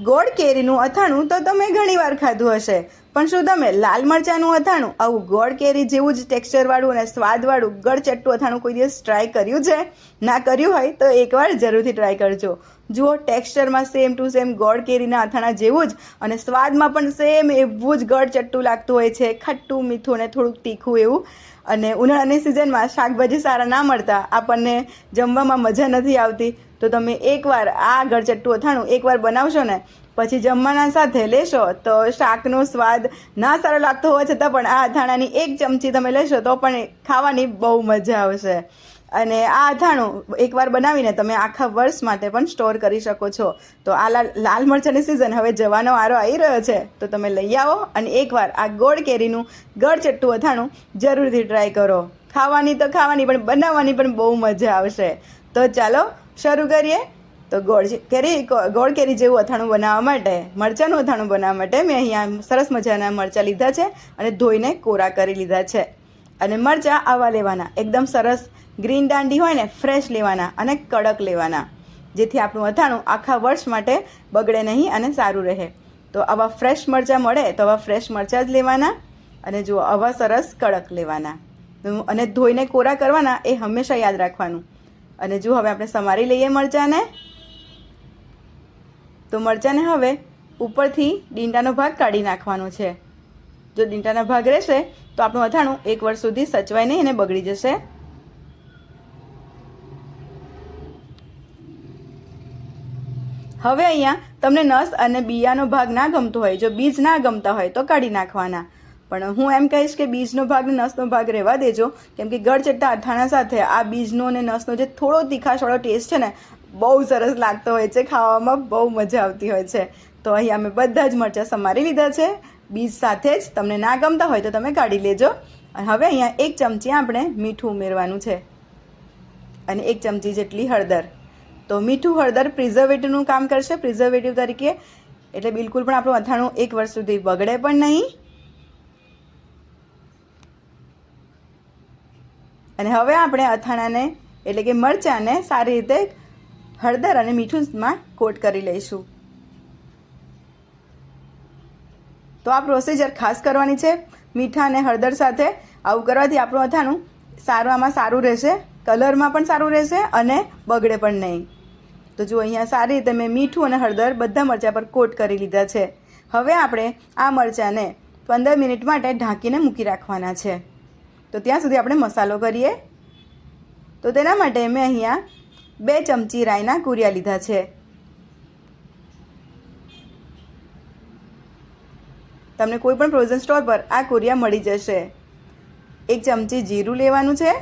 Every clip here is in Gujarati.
ગોળ કેરીનું અથાણું તો તમે ઘણીવાર ખાધું હશે. પણ શું તમે લાલ મરચાંનું અથાણું? આવું ગોળ કેરી જેવું જ ટેક્સચરવાળું અને સ્વાદવાળું ગળચટ્ટું અથાણું કોઈ દિવસ ટ્રાય કર્યું છે? ના કર્યું હોય તો એકવાર જરૂરથી ટ્રાય કરજો. જુઓ, ટેક્સચરમાં સેમ ટુ સેમ ગોળ કેરીના અથાણા જેવું જ અને સ્વાદમાં પણ સેમ એવું જ ગળચટ્ટું લાગતું હોય છે. ખટ્ટું, મીઠું અને થોડુંક તીખું એવું. અને ઉનાળાની સિઝનમાં શાકભાજી સારા ના મળતા, આપણને જમવામાં મજા નથી આવતી, તો તમે એકવાર આ ગળચટ્ટું અથાણું એકવાર બનાવશો ને, પછી જમવાના સાથે લેશો, તો શાકનો સ્વાદ ના સારો લાગતો હોવા છતાં પણ આ અથાણાની એક ચમચી તમે લેશો તો પણ ખાવાની બહુ મજા આવશે. અને આ અથાણું એકવાર બનાવીને તમે આખા વર્ષ માટે પણ સ્ટોર કરી શકો છો. તો આ લાલ મરચાંની સિઝન હવે જવાનો આરો આવી રહ્યો છે. તો તમે લઈ આવો અને એકવાર આ ગોળ કેરીનું ગળચટ્ટું અથાણું જરૂરથી ટ્રાય કરો. ખાવાની તો ખાવાની, પણ બનાવવાની પણ બહુ મજા આવશે. તો ચાલો શરૂ કરીએ. તો ગોળ કેરી ગોળ કેરી જેવું અથાણું બનાવવા માટે, મરચાંનું અથાણું બનાવવા માટે મેં અહીંયા સરસ મજાના મરચાં લીધા છે અને ધોઈને કોરા કરી લીધા છે. અને મરચાં આવા લેવાના, એકદમ સરસ ગ્રીન દાંડી હોય ને, ફ્રેશ લેવાના અને કડક લેવાના. જેથી આપણું અથાણું આખા વર્ષ માટે બગડે નહીં અને સારું રહે. તો આવા ફ્રેશ મરચાં મળે તો આવા ફ્રેશ મરચાં જ લેવાના અને જુઓ, આવા સરસ કડક લેવાના. અને ધોઈને કોરા કરવાના એ હંમેશા યાદ રાખવાનું. અને જો હવે આપણે સમારી લઈએ મરચાંને. તો મરચાંને હવે ઉપરથી ડીંડાનો ભાગ કાઢી નાખવાનો છે. જો ડીંડાનો ભાગ રહેશે, તો આપણું અથાણું એક વર્ષ સુધી સચવાય નહીં અને બગડી જશે. હવે અહીંયા તમને નસ અને બિયાનો ભાગ ના ગમતો હોય, જો બીજ ના ગમતા હોય તો કાઢી નાખવાના. પણ હું એમ કહીશ કે બીજનો ભાગ ને નસનો ભાગ રહેવા દેજો. કેમ કે ગળચટ્ટા અથાણા સાથે આ બીજનો અને નસનો જે થોડો તીખાશવાળો ટેસ્ટ છે ને, બહુ સરસ લાગતો હોય છે, ખાવામાં બહુ મજા આવતી હોય છે. તો અહીં અમે બધા જ મરચાં સમારી લીધા છે. બીજ સાથે જ તમને ના ગમતા હોય તો તમે કાઢી લેજો. અને હવે અહીંયા એક ચમચી આપણે મીઠું ઉમેરવાનું છે. અને એક ચમચી જેટલી હળદર. તો મીઠું હળદર પ્રિઝર્વેટિવનું કામ કરશે. પ્રિઝર્વેટિવ તરીકે, એટલે બિલકુલ પણ આપણું અથાણું એક વર્ષ સુધી બગડે પણ નહીં. અને હવે આપણે અથાણાને, એટલે કે મરચાંને સારી રીતે હળદર અને મીઠુંમાં કોટ કરી લઈશું. તો આ પ્રોસીજર ખાસ કરવાની છે. મીઠા અને હળદર સાથે આવું કરવાથી આપણું અથાણું સારવામાં સારું રહેશે. કલરમાં પણ સારું રહેશે અને બગડે પણ નહીં. તો જો અહીંયા સારી રીતે મેં મીઠું અને હળદર બધા મરચાં પર કોટ કરી લીધા છે. હવે આપણે આ મરચાંને પંદર મિનિટ માટે ઢાંકીને મૂકી રાખવાના છે. તો ત્યાં સુધી આપણે મસાલો કરીએ. તો તેના માટે મેં અહીંયા બે ચમચી રાઈના કુરિયા લીધા છે. તમને કોઈ પણ ફ્રોઝન સ્ટોર પર આ કુરિયા મળી જશે. એક ચમચી જીરું લેવાનું છે.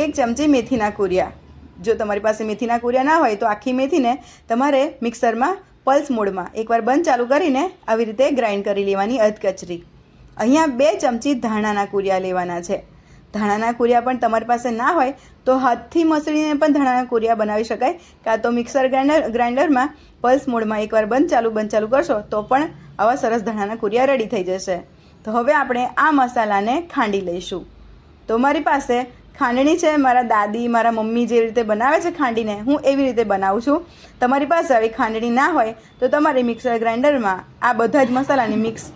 એક ચમચી મેથીના કુરિયા. જો તમારી પાસે મેથીના કુરિયા ના હોય તો આખી મેથીને તમારે મિક્સરમાં પલ્સ મોડમાં એકવાર બંધ ચાલુ કરીને આવી રીતે ગ્રાઇન્ડ કરી લેવાની અધકચરી. અહીંયા બે ચમચી ધાણાના કુરિયા લેવાના છે. ધાણાના કુરિયા પણ તમારી પાસે ના હોય તો હાથથી મસળીને પણ ધાણાના કુરિયા બનાવી શકાય. કાં તો મિક્સર ગ્રાઇન્ડર ગ્રાઇન્ડરમાં પલ્સ મોડમાં એકવાર બંધ ચાલુ બંધ ચાલુ કરશો તો પણ આવા સરસ ધાણાના કુરિયા રેડી થઈ જશે. તો હવે આપણે આ મસાલાને ખાંડી લઈશું. તો મારી પાસે ખાંડણી છે, મારા દાદી, મારા મમ્મી જે રીતે બનાવે છે ખાંડીને, હું એવી રીતે બનાવું છું. તમારી પાસે આવી ખાંડણી ના હોય, તો તમારે મિક્સર ગ્રાઇન્ડરમાં આ બધા જ મસાલાને મિક્સ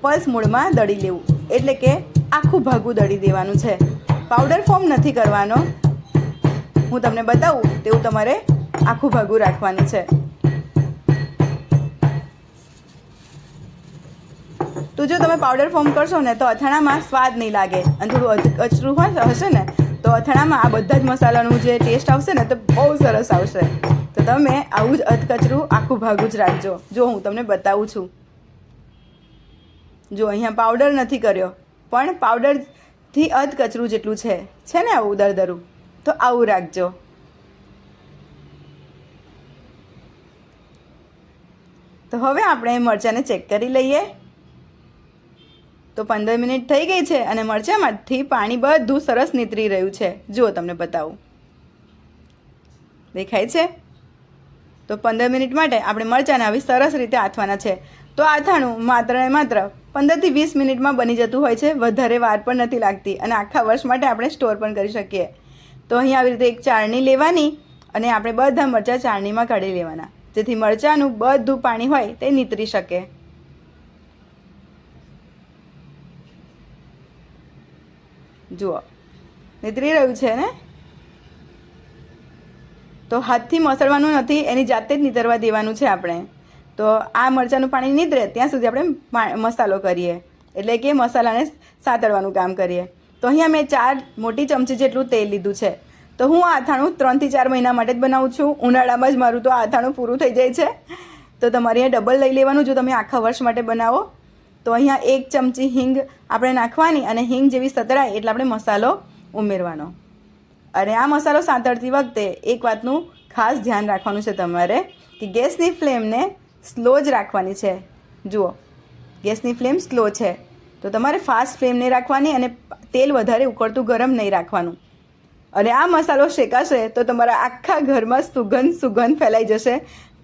પલ્સ મૂળમાં દળી લેવું. એટલે કે આખું ભાગું દળી દેવાનું છે. પાવડર ફોર્મ નથી કરવાનો. હું તમને બતાવું, તેવું તમારે આખું ભાગું રાખવાનું છે. તો જો તમે પાવડર ફોર્મ કરશો ને તો અથાણામાં સ્વાદ નહીં લાગે. અને થોડું કચરું હોય હશે ને, તો અથાણામાં આ બધા જ મસાલાનું જે ટેસ્ટ આવશે ને તો બહુ સરસ આવશે. તો તમે આવું જ અધકચરું આખું ભાગું જ રાખજો. જો હું તમને બતાવું છું. જો અહીંયા પાવડર નથી કર્યો, પણ પાવડરથી અધકચરું જેટલું છે. છે ને આવું દરદરું તો આવું રાખજો. તો હવે આપણે મરચાંને ચેક કરી લઈએ. તો પંદર મિનિટ થઈ ગઈ છે અને મરચાંમાંથી પાણી બધું સરસ નીતરી રહ્યું છે. જુઓ તમને બતાવું. દેખાય છે? તો પંદર મિનિટ માટે આપણે મરચાંને આવી સરસ રીતે આથવાના છે. તો આથાણું માત્ર ને માત્ર પંદરથી વીસ મિનિટમાં બની જતું હોય છે. વધારે વાર પણ નથી લાગતી અને આખા વર્ષ માટે આપણે સ્ટોર પણ કરી શકીએ. તો અહીં આવી રીતે એક ચાળણી લેવાની અને આપણે બધા મરચાં ચાળણીમાં કાઢી લેવાના. જેથી મરચાંનું બધું પાણી હોય તે નીતરી શકે. જુઓ. નીતરી રહ્યું છે ને? તો હાથથી મસળવાનું નથી, એની જાતે જ નીતરવા દેવાનું છે આપણે. તો આ મરચાંનું પાણી નીતરે, ત્યાં સુધી આપણે મસાલો કરીએ. એટલે કે મસાલાને સાતળવાનું કામ કરીએ. તો અહીંયા મેં ચાર મોટી ચમચી જેટલું તેલ લીધું છે. તો હું આ અથાણું ત્રણથી ચાર મહિના માટે જ બનાવું છું. ઉનાળામાં જ મારું તો આ અથાણું પૂરું થઈ જાય છે. તો તમારે અહીંયા ડબલ લઈ લેવાનું, જો તમે આખા વર્ષ માટે બનાવો. તો અહીંયા એક ચમચી હિંગ આપણે નાખવાની અને હિંગ જેવી સતરાય એટલે આપણે મસાલો ઉમેરવાનો. અને આ મસાલો સાંતળતી વખતે એક વાતનું ખાસ ધ્યાન રાખવાનું છે તમારે કે ગેસની ફ્લેમને સ્લો જ રાખવાની છે. જુઓ, ગેસની ફ્લેમ સ્લો છે. તો તમારે ફાસ્ટ ફ્લેમ નહીં રાખવાની અને તેલ વધારે ઉકળતું ગરમ નહીં રાખવાનું. અને આ મસાલો શેકાશે તો તમારા આખા ઘરમાં સુગંધ સુગંધ ફેલાઈ જશે.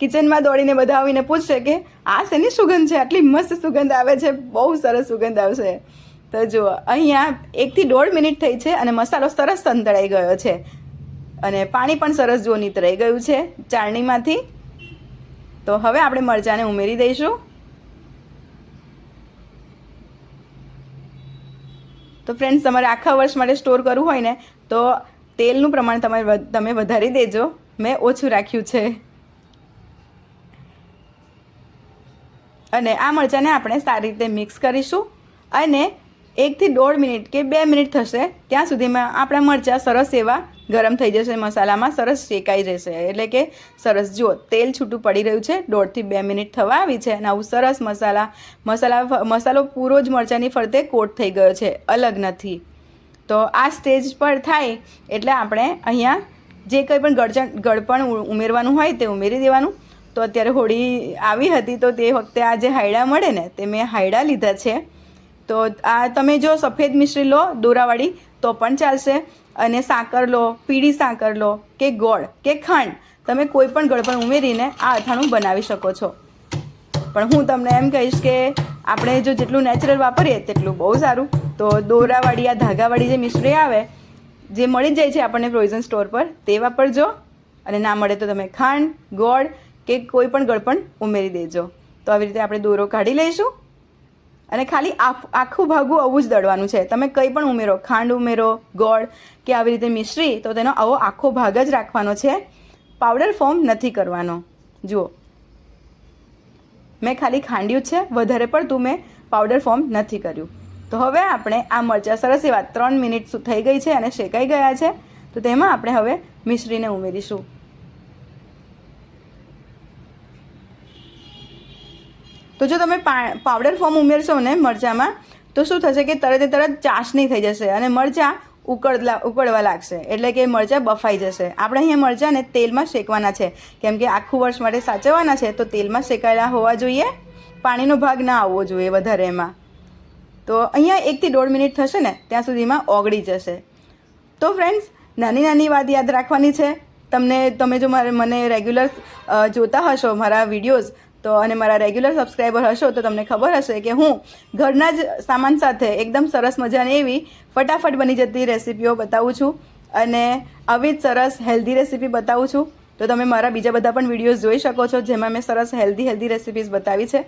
કિચનમાં દોડીને બધા આવીને પૂછશે કે આ શેની સુગંધ છે? આટલી મસ્ત સુગંધ આવે છે, બહુ સરસ સુગંધ આવશે. તો જુઓ અહીંયા એકથી દોઢ મિનિટ થઈ છે અને મસાલો સરસ સંતળાઈ ગયો છે. અને પાણી પણ સરસ જુઓ નીતરાઈ ગયું છે ચાળણીમાંથી તો હવે આપણે મરચાંને ઉમેરી દઈશું. તો ફ્રેન્ડ્સ તમારે આખા વર્ષ માટે સ્ટોર કરવું હોય ને, તો તેલનું પ્રમાણ તમારે તમે વધારી દેજો. મેં ઓછું રાખ્યું છે. અને આ મરચાંને આપણે સારી રીતે મિક્સ કરીશું અને એકથી દોઢ મિનિટ કે બે મિનિટ થશે ત્યાં સુધીમાં આપણા મરચાં સરસ એવા ગરમ થઈ જશે, મસાલામાં સરસ શેકાઈ જશે. એટલે કે સરસ જુઓ, તેલ છૂટું પડી રહ્યું છે, દોઢથી બે મિનિટ થવા આવી છે અને આવું સરસ મસાલા મસાલા મસાલો પૂરો જ મરચાંની ફરતે કોટ થઈ ગયો છે, અલગ નથી. તો આ સ્ટેજ પર થાય એટલે આપણે અહીંયા જે કંઈ પણ ગળચણ, ગળપણ ઉમેરવાનું હોય તે ઉમેરી દેવાનું. તો અત્યારે હોળી આવી હતી તો તે વખતે આ જે હાયડા મળે ને તે મેં હાયડા લીધા છે. તો આ તમે જો સફેદ મિશ્રી લો, દોરાવાળી, તો પણ ચાલશે. અને સાકર લો, પીળી સાકર લો, કે ગોળ, કે ખાંડ, તમે કોઈ પણ ગળપણ ઉમેરીને આ અથાણું બનાવી શકો છો. પણ હું તમને એમ કહીશ કે આપણે જો જેટલું નેચરલ વાપરીએ તેટલું બહુ સારું. તો દોરાવાળી, આ ધાગાવાળી જે મિશ્રી આવે, જે મળી જાય છે આપણને પ્રોવિઝન સ્ટોર પર તે વાપરજો અને ના મળે તો તમે ખાંડ, ગોળ કે કોઈ પણ ગળપણ ઉમેરી દેજો. તો આવી રીતે આપણે દોરો કાઢી લઈશું. અને ખાલી આખું ભાગું આવું જ દળવાનું છે. તમે કંઈ પણ ઉમેરો, ખાંડ ઉમેરો, ગોળ કે આવી રીતે મિશ્રી, તો તેનો આવો આખો ભાગ જ રાખવાનો છે. પાવડર ફોર્મ નથી કરવાનો. જુઓ. મેં ખાલી ખાંડ્યું છે, વધારે પડતું મેં પાવડર ફોર્મ નથી કર્યું. તો હવે આપણે આ મરચાં સરસ એવા ત્રણ મિનિટ થઈ ગઈ છે અને શેકાઈ ગયા છે. તો તેમાં આપણે હવે મિશ્રીને ઉમેરીશું. તો જો તમે પાવડર ફોર્મ ઉમેરશો ને મરચાંમાં, તો શું થશે કે તરત તરત ચાસણી થઈ જશે અને મરચાં ઉકળલા ઉકળવા લાગશે. એટલે કે મરચાં બફાઈ જશે. આપણે અહીંયા મરચાંને તેલમાં શેકવાના છે. કેમ કે આખું વર્ષ માટે સાચવવાના છે, તો તેલમાં શેકાયેલા હોવા જોઈએ. પાણીનો ભાગ ના આવવો જોઈએ વધારે એમાં. તો અહીંયા એકથી દોઢ મિનિટ થશે ને, ત્યાં સુધીમાં ઓગળી જશે. તો ફ્રેન્ડ્સ નાની નાની વાત યાદ રાખવાની છે. તમને તમે જો મારે મને રેગ્યુલર જોતા હશો મારા વિડીયોઝ તો અને મારા રેગ્યુલર સબસ્ક્રાઈબર હશો તો તમને ખબર હશે કે હું ઘરના જ સામાન સાથે એકદમ સરસ મજાની એવી ફટાફટ બની જતી રેસીપીઓ બતાવું છું અને આવી જ સરસ હેલ્ધી રેસીપી બતાવું છું. તો તમે મારા બીજા બધા પણ વિડીયોઝ જોઈ શકો છો જેમાં મેં સરસ હેલ્ધી હેલ્ધી રેસીપીઝ બતાવી છે.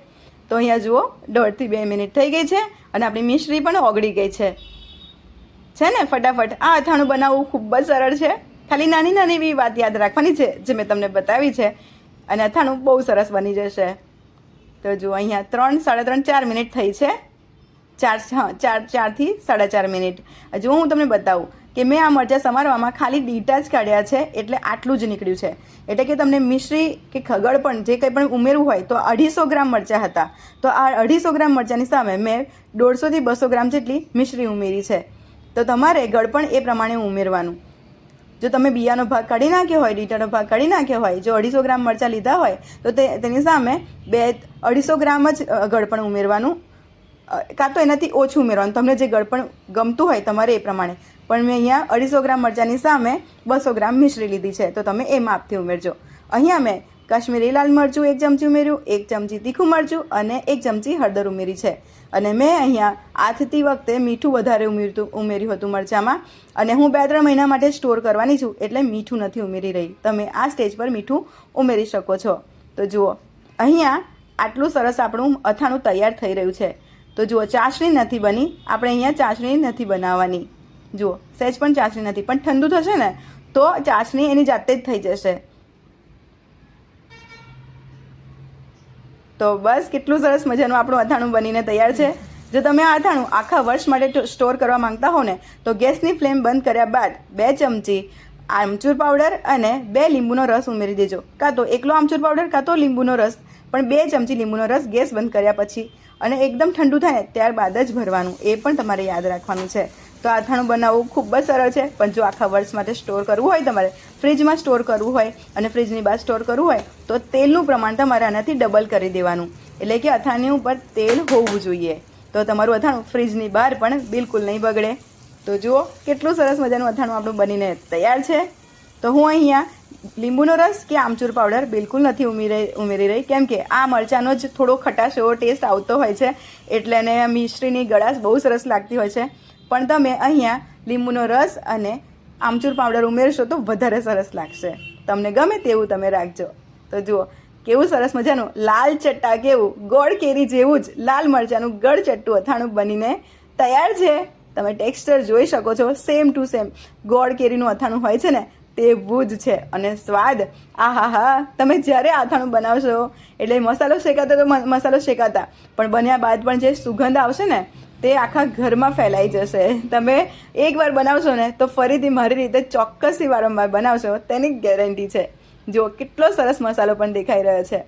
તો અહીંયા જુઓ, દોઢથી બે મિનિટ થઈ ગઈ છે અને આપણી મિશ્રી પણ ઓગળી ગઈ છે. છે ને? ફટાફટ. આ અથાણું બનાવવું ખૂબ જ સરળ છે. ખાલી નાની નાની એવી વાત યાદ રાખવાની છે જે મેં તમને બતાવી છે. અને અથાણું બહુ સરસ બની જશે. તો જુઓ, અહીંયા ત્રણ, સાડા ત્રણ, ચાર મિનિટ થઈ છે. ચાર, હા, ચાર, ચારથી સાડા ચાર મિનિટ. હજુ હું તમને બતાવું કે મેં આ મરચાં સમારવામાં ખાલી ડીટા જ કાઢ્યા છે એટલે આટલું જ નીકળ્યું છે. એટલે કે તમને મિશ્રી કે ખગડ પણ જે કંઈ પણ ઉમેરવું હોય તો અઢીસો ગ્રામ મરચાં હતા. તો આ અઢીસો ગ્રામ મરચાંની સામે મેં દોઢસોથી બસો ગ્રામ જેટલી મિશ્રી ઉમેરી છે. તો તમારે ગળપણ એ પ્રમાણે ઉમેરવાનું. જો તમે બિયાનો ભાગ કાઢી નાખ્યો હોય લીટરનો ભાગ કાઢી નાખ્યો હોય, જો અઢીસો ગ્રામ મરચાં લીધા હોય, તો તે, તેની સામે બે, અઢીસો ગ્રામ જ ગળપણ ઉમેરવાનું. કાં તો એનાથી ઓછું ઉમેરવાનું. તમને જે ગળપણ ગમતું હોય તમારે એ પ્રમાણે. પણ મેં અહીંયા અઢીસો ગ્રામ મરચાંની સામે બસો ગ્રામ મિશ્રી લીધી છે. તો તમે એ માપથી ઉમેરજો. અહીંયા મેં કાશ્મીરી લાલ મરચું એક ચમચી ઉમેર્યું, એક ચમચી તીખું મરચું અને એક ચમચી હળદર ઉમેરી છે. અને મેં અહીંયા આથતી વખતે મીઠું વધારે ઉમેરતું ઉમેર્યું હતું મરચાંમાં. અને હું બે ત્રણ મહિના માટે સ્ટોર કરવાની છું એટલે મીઠું નથી ઉમેરી રહી. તમે આ સ્ટેજ પર મીઠું ઉમેરી શકો છો. તો જુઓ, અહીંયા આટલું સરસ આપણું અથાણું તૈયાર થઈ રહ્યું છે. તો જુઓ, ચાસણી નથી બની. આપણે અહીંયા ચાસણી નથી બનાવવાની. જુઓ સહેજ પણ ચાસણી નથી. પણ ઠંડુ થશે ને, તો ચાસણી એની જાતે જ થઈ જશે. તો બસ કેટલું સરસ મજાનું આપણું અથાણું બનીને તૈયાર છે. જો તમે આ અથાણું આખા વર્ષ માટે સ્ટોર કરવા માંગતા હો ને, તો ગેસની ફ્લેમ બંધ કર્યા બાદ બે ચમચી આમચૂર પાવડર અને બે લીંબુનો રસ ઉમેરી દેજો. કાં તો એકલો આમચૂર પાવડર, કાં તો લીંબુનો રસ, પણ બે ચમચી લીંબુનો રસ ગેસ બંધ કર્યા પછી અને એકદમ ઠંડુ થાય ત્યારબાદ જ ભરવાનું. એ પણ તમારે યાદ રાખવાનું છે. તો અથાણું બનાવવું ખૂબ જ સરળ છે. પણ જો આખા વર્ષ માટે સ્ટોર કરવું હોય તમારે, ફ્રીજમાં સ્ટોર કરવું હોય અને ફ્રીજની બહાર સ્ટોર કરવું હોય, તો તેલનું પ્રમાણ તમારે આનાથી ડબલ કરી દેવાનું. એટલે કે અથાણી ઉપર તેલ હોવું જોઈએ. તો તમારું અથાણું ફ્રીજની બહાર પણ બિલકુલ નહીં બગડે. તો જુઓ, કેટલું સરસ મજાનું અથાણું આપણું બનીને તૈયાર છે. તો હું અહીંયા લીંબુનો રસ કે આમચૂર પાવડર બિલકુલ નથી ઉમેરી ઉમેરી રહી. કેમ કે આ મરચાંનો જ થોડો ખટાશ એવો ટેસ્ટ આવતો હોય છે. એટલે એને મિશ્રીની ગળાશ બહુ સરસ લાગતી હોય છે. પણ તમે અહીંયા લીંબુનો રસ અને આમચૂર પાવડર ઉમેરશો તો વધારે સરસ લાગશે. તમને ગમે તેવું તમે રાખજો. તો જુઓ, કેવું સરસ મજાનું લાલ ચટ્ટા કેવું, ગોળ કેરી જેવું જ લાલ મરચાંનું ગળ ચટ્ટું અથાણું બનીને તૈયાર છે. તમે ટેક્સચર જોઈ શકો છો સેમ ટુ સેમ ગોળ કેરીનું અથાણું હોય છે ને, તેવું જ છે. અને સ્વાદ આ હા હા તમે જ્યારે અથાણું બનાવશો, એટલે મસાલો શેકાતા તો મસાલો શેકાતા. પણ બન્યા બાદ પણ જે સુગંધ આવશે ને તે આખા ઘરમાં ફેલાઈ જશે. તમે એકવાર બનાવશો ને, તો ફરીથી મારી રીતે ચોક્કસથી વારંવાર બનાવશો, તેની ગેરંટી છે. જો કેટલો સરસ મસાલો પણ દેખાઈ રહ્યો છે.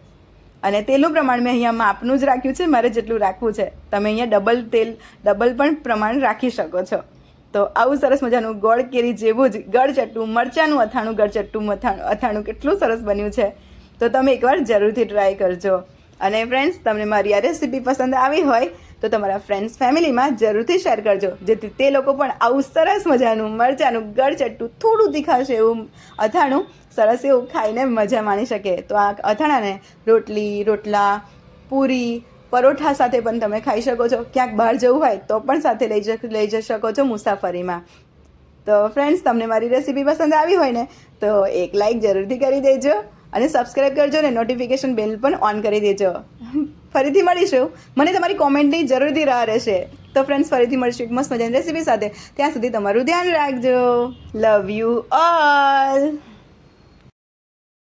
અને તેલનું પ્રમાણ મેં અહીંયા માપનું જ રાખ્યું છે, મારે જેટલું રાખવું છે. તમે અહીંયા ડબલ તેલ, ડબલ પણ પ્રમાણ રાખી શકો છો. તો આવું સરસ મજાનું ગોળ કેરી જેવું જ ગળચટ્ટું, મરચાંનું અથાણું, ગળચટ્ટું અથાણું અથાણું કેટલું સરસ બન્યું છે. તો તમે એકવાર જરૂરથી ટ્રાય કરજો. અને ફ્રેન્ડ્સ તમને મારી આ રેસીપી પસંદ આવી હોય તો તમારા ફ્રેન્ડ્સ ફેમિલીમાં જરૂરથી શેર કરજો. જેથી તે લોકો પણ આવું સરસ મજાનું મરચાંનું ગળચટ્ટું થોડું તીખાશે એવું અથાણું સરસ એવું ખાઈને મજા માણી શકે. તો આ અથાણાને રોટલી, રોટલા, પૂરી, પરોઠા સાથે પણ તમે ખાઈ શકો છો. ક્યાંક બહાર જવું હોય તો પણ સાથે લઈ જ, લઈ જઈ શકો છો મુસાફરીમાં. તો ફ્રેન્ડ્સ તમને મારી રેસીપી પસંદ આવી હોય ને, તો એક લાઈક જરૂરથી કરી દેજો અને સબસ્ક્રાઈબ કરજો ને નોટિફિકેશન બેલ પણ ઓન કરી દેજો. ફરીથી મળીશું. મને તમારી કોમેન્ટની જરૂરથી રાહ રહેશે. તો ફ્રેન્ડ્સ ફરીથી મળીશું મસ્ત મજાની રેસીપી સાથે. ત્યાં સુધી તમારું ધ્યાન રાખજો. Love you all